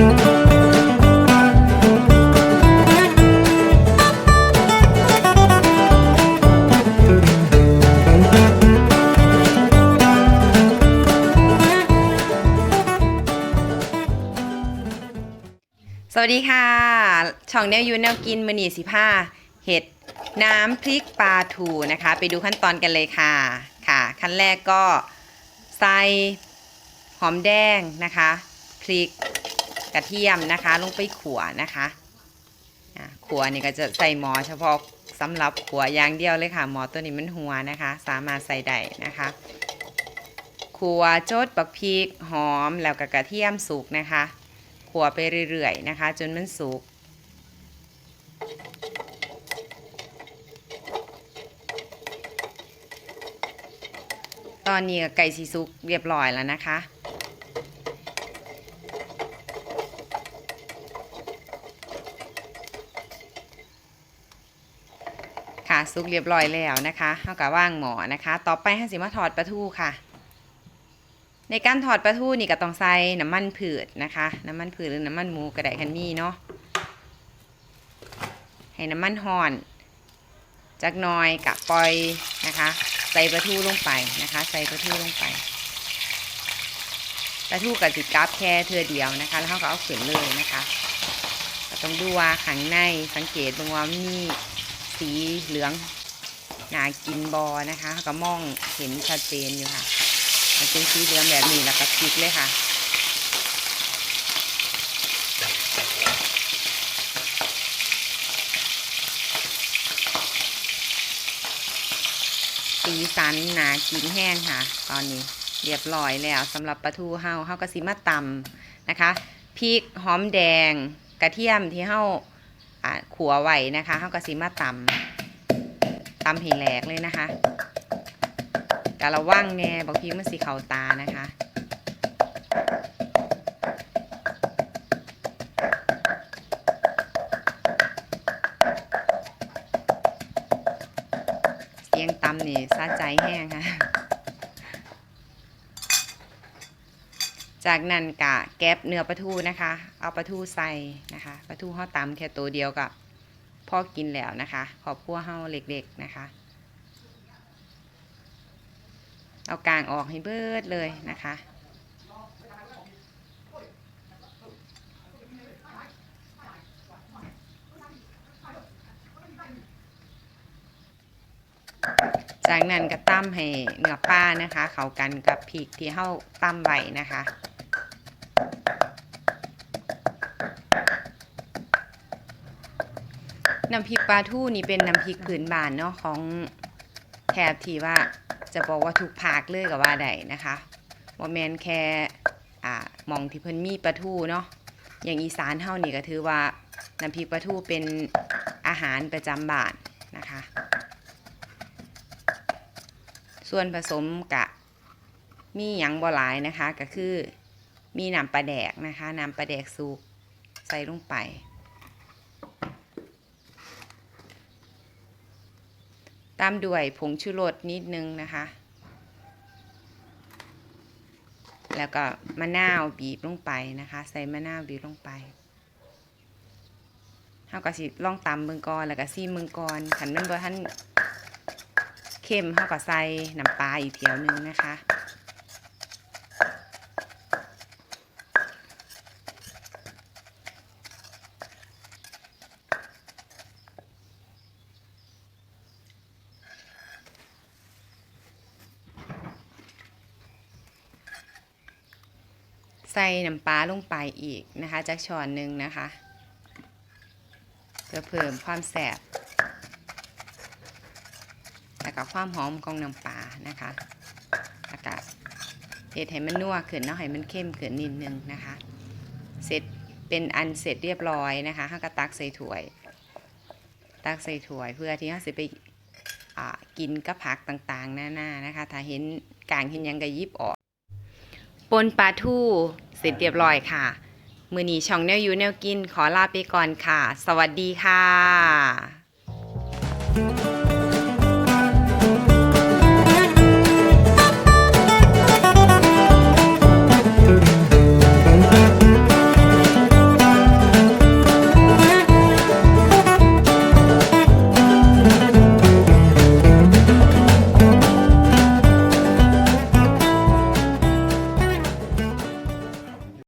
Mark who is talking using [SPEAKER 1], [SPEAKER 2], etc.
[SPEAKER 1] สวัสดีค่ะ ช่องแนวยูแนวกินมือนีสิผ้าเห็ดน้ำพริกปลาทูนะคะ ไปดูขั้นตอนกันเลยค่ะค่ะ ขั้นแรกก็ใส่หอมแดงนะคะ พริก กระเทียมนะคะ ลงไปขัวนะคะขัวนี่ก็จะใส่หมอเฉพาะสำหรับขัวอย่างเดียวเลยค่ะหมอตัวนี้มันหัวนะคะ สามารถใส่ได้นะคะขัวโจดบักพริกหอมแล้วก็กระเทียมสุกนะคะขัวไปเรื่อยๆนะคะ จนมันสุกตอนนี้ก็ไก่สีสุกเรียบร้อยแล้วนะคะ สุกเรียบร้อยแล้วนะคะเท่ากับว่างหมอนะคะ ต่อไปให้สิมาถอดปลาทูค่ะ ในการถอดปลาทูนี่ก็ต้องใส่น้ำมันผืดนะคะ น้ำมันผืดหรือน้ำมันหมูก็ได้คันมีเนาะให้น้ำมันห่อนจักน้อยกะปล่อยนะคะ ใส่ปลาทูลงไปนะคะ ใส่ปลาทูลงไปปลาทูกับจิกราบแค่เทือเดียวนะคะ แล้วเขาก็เอาขึ้นเลยนะคะต้องดูว่าข้างในสังเกตดูว่ามี สีเหลืองหนากินบอนะคะก็มองเห็นชัดเจนอยู่ค่ะ มันเป็นสีเหลืองแบบนี้แล้วก็พลิกเลยค่ะสีสันหนากินแห้งค่ะ ตอนนี้เรียบร้อยแล้วสำหรับปลาทูเฮาเฮากระสิมาตำนะคะพริกหอมแดง กระเทียมที่เฮา อ่าขัวไว้นะคะเฮากระสิมาตำตำให้แหลกเลยนะคะกะระว่างแน่บางทีมันสีเขาตานะคะเสียงตำนี่ซาใจแห้งค่ะ จากนั้นกะแก๊บเนื้อปลาทูนะคะ เอาปลาทูใส่นะคะปลาทูห่อตำแค่ตัวเดียวกับพ่อกินแล้วนะคะ ขอบพัวเฮาเล็กๆนะคะ เอากลางออกให้เบิดเลยนะคะจากนั้นก็ตั้มให้เนื้อปลานะคะ เข้ากันกับพริกที่เข้าตั้มไว้นะคะ น้ำพริกปลาทูนี่เป็นน้ำพริกพื้นบ้านเนาะของแถบที่ว่าจะบอกว่าทุกภาคเลยกับว่าใดนะคะว่าแมนแค่อ่ามองที่เพิ่นมีปลาทูเนาะอย่างอีสานเฮานี่ก็ถือว่าน้ำพริกปลาทูเป็นอาหารประจำบ้านนะคะ ส่วนผสมกะมีหยังบ่หลายนะคะก็คือมีน้ำปลาแดกนะคะน้ำปลาแดกสุกใส่ลงไป ตามด้วยผงชูรสนิดนึงนะคะ แล้วก็มะนาวบีบลงไปนะคะ ใส่มะนาวบีบลงไปเฮาก็สิลองตำเบิ่งก่อนแล้วก็ซีมเบิ่งก่อนขันมันบ่ทันเค็มเฮาก็ใส่น้ำปลาอีกเทียวนึงนะคะ ใส่น้ำปลาลงไปอีกนะคะจากช้อนหนึ่งนะคะ เพื่อเพิ่มความแสบแล้วก็ความหอมของน้ำปลานะคะแล้วก็เห็ดให้มันนัวขึ้นเนาะให้มันเข้มขึ้นนิดนึงนะคะ เสร็จเป็นอันเสร็จเรียบร้อยนะคะห้าก็ตักใส่ถ้วย ตักใส่ถ้วยเพื่อที่ห้าสิไปกินกับผักต่างๆหน้าๆนะคะ ถ้าเห็นกลางเห็นยังก็ยิบออก นปลาทูเสร็จเรียบร้อยค่ะ มือนีช่องแนวยูแนวกินขอลาไปก่อนค่ะ สวัสดีค่ะ